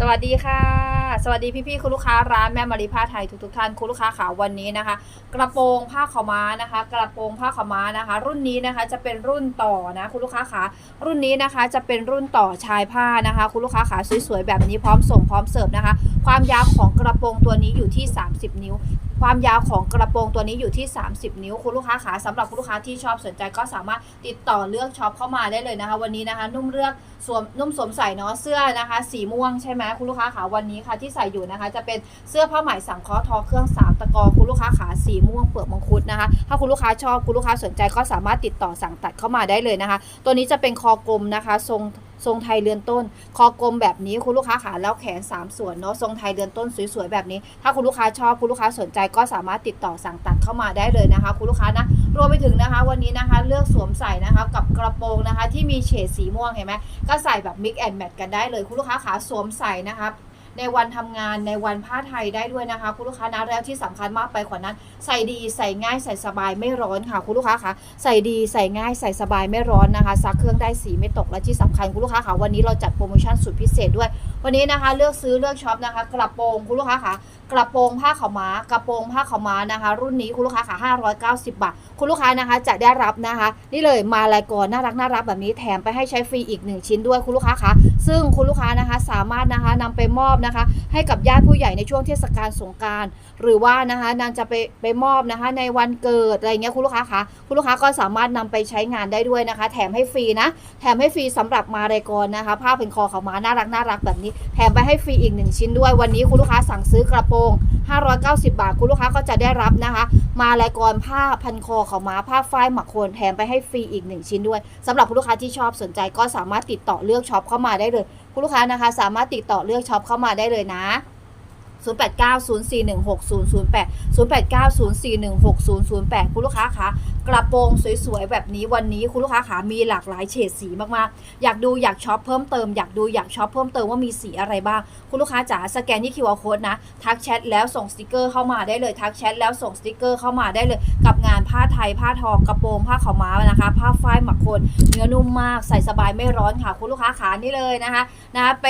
สวัสดีค่ะ สวัสดีพี่ๆคุณลูกค้าร้านแม่มารีผ้าไทยทุกๆท่านคุณลูกค้าขาวันนี้นะคะ กระโปรงผ้าขาวม้านะคะ กระโปรงผ้าขาวม้านะคะ รุ่นนี้นะคะจะเป็นรุ่นต่อนะคุณลูกค้าขารุ่นนี้นะคะจะเป็นรุ่นต่อชายผ้านะคะ คุณลูกค้าขาสวยๆแบบนี้พร้อมส่งพร้อมเสิร์ฟนะคะ ความยาวของกระโปรงตัวนี้อยู่ที่ 30 นิ้ว ความยาวของกระโปรงตัวนี้อยู่ที่ 30 นิ้ว คุณลูกค้าขาสำหรับคุณลูกค้าที่ชอบสนใจก็สามารถติดต่อเลือกช็อปเข้ามาได้เลยนะคะ วันนี้นะคะ นุ่มเลือกสวมนุ่มสวมใส่เนาะเสื้อนะคะ สีม่วงใช่ไหมคุณลูกค้าขาวันนี้ค่ะที่ใส่อยู่นะคะ จะเป็นเสื้อผ้าไหมสังเคราะห์ทอเครื่องสามตะกอคุณลูกค้าขาสีม่วงเปลือกมังคุดนะคะ ถ้าคุณลูกค้าชอบคุณลูกค้าสนใจก็สามารถติดต่อสั่งตัดเข้ามาได้เลยนะคะ ตัวนี้จะเป็นคอกลมนะคะ ทรง ทรงไทยเรือนต้น คอกลมแบบนี้คุณลูกค้าขาแล้วแขน 3 ส่วนเนาะทรงไทยเรือนต้นสวยๆแบบนี้ ถ้าคุณลูกค้าชอบคุณลูกค้าสนใจก็สามารถติดต่อสั่งตัดเข้ามาได้เลยนะคะ คุณลูกค้านะรวมไปถึงนะคะ วันนี้นะคะ เลือกสวมใส่นะคะกับกระโปรงนะคะ ที่มีเฉดสีม่วงเห็นไหมก็ใส่แบบมิกแอนด์แมทกันได้เลยคุณลูกค้าขาสวมใส่นะคะ ในวันทำงานในวันผ้าไทยได้ด้วยนะคะ คุณลูกค้านะแล้วที่สำคัญมากไปกว่านั้น ใส่ดีใส่ง่ายใส่สบายไม่ร้อนค่ะคุณลูกค้าคะใส่ดีใส่ง่ายใส่สบายไม่ร้อนนะคะซักเครื่องได้สีไม่ตกและที่สำคัญคุณลูกค้าคะวันนี้เราจัดโปรโมชั่นสุดพิเศษด้วย วันนี้นะคะ เลือกซื้อเลือกช็อปนะคะกระโปรงคุณลูกค้าคะกระโปรงผ้าขาวม้ากระโปรงผ้าขาวม้านะคะ รุ่นนี้คุณลูกค้าคะ590 บาท คุณลูกค้านะคะจะได้รับนะคะ นี่เลยมาลายกรน่ารักน่ารักแบบนี้แถมไปให้ใช้ฟรีอีก 1 ชิ้นด้วยคุณลูกค้าคะซึ่งคุณลูกค้านะคะสามารถนะคะนำไปมอบนะคะ ให้กับญาติผู้ใหญ่ในช่วงเทศกาลสงการ หรือว่านะคะนางจะไปไปมอบนะคะ ในวันเกิดอะไรเงี้ยคุณลูกค้าคะคุณลูกค้าก็สามารถนำไปใช้งานได้ด้วยนะคะ แถมให้ฟรีนะแถมให้ฟรีสำหรับมารายกรนะคะผ้าเป็นคอขาม้าน่ารักน่ารักแบบนี้ แถมไปให้ฟรีอีกหนึ่งชิ้นด้วย วันนี้คุณลูกค้าสั่งซื้อกระโปรง590 บาท คุณลูกค้าก็จะได้รับนะคะ มารายกรผ้าพันคอขาวม้าผ้าฝ้ายหมักโคนแถมไปให้ฟรีอีกหนึ่งชิ้นด้วยสำหรับคุณลูกค้าที่ชอบสนใจก็สามารถติดต่อเลือกช็อปเข้ามาได้เลย คุณลูกค้านะคะสามารถติดต่อเลือกช็อปเข้ามาได้เลยนะ 0890416008 0890416008 คุณลูกค้าคะ กระโปรงสวยๆแบบนี้วันนี้คุณลูกค้าขามีหลากหลายเฉดสีมากๆ อยากดูอยากช็อปเพิ่มเติมอยากดูอยากช็อปเพิ่มเติมว่ามีสีอะไรบ้าง คุณลูกค้าจ๋าสแกนที่ QR code นะ ทักแชทแล้วส่งสติกเกอร์เข้ามาได้เลยทักแชทแล้วส่งสติกเกอร์เข้ามาได้เลย กับงานผ้าไทยผ้าทองกระโปรงผ้าขาวม้านะคะ ผ้าฝ้ายหมักโคนเนื้อนุ่มมากใส่สบายไม่ร้อนค่ะ คุณลูกค้าขานี่เลยนะคะนะไป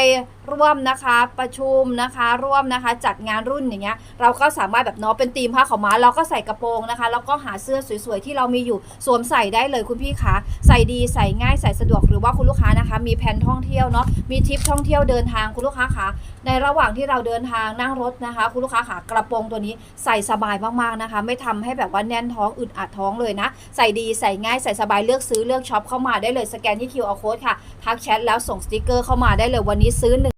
ร่วมนะคะประชุมนะคะ ร่วมนะคะจัดงานรุ่นอย่างเงี้ยเราก็สามารถแบบเนาะเป็นธีมผ้าขาวม้าเราก็ใส่กระโปรงนะคะแล้วก็หาเสื้อสวยๆที่เรามีอยู่สวมใส่ได้เลยคุณพี่คะใส่ดีใส่ง่ายใส่สะดวกหรือว่าคุณลูกค้านะคะ มีแผนท่องเที่ยวเนาะมีทริปท่องเที่ยวเดินทางคุณลูกค้าคะในระหว่างที่เราเดินทางนั่งรถนะคะ คุณลูกค้าขากระโปรงตัวนี้ใส่สบายมากๆนะคะ ไม่ทำให้แบบว่าแน่นท้องอึดอัดท้องเลยนะ ใส่ดีใส่ง่ายใส่สบายเลือกซื้อเลือกช็อปเข้ามาได้เลยสแกนที่ QR code ค่ะทักแชทแล้วส่งสติกเกอร์เข้ามาได้เลยวันนี้ซื้อหนึ่ง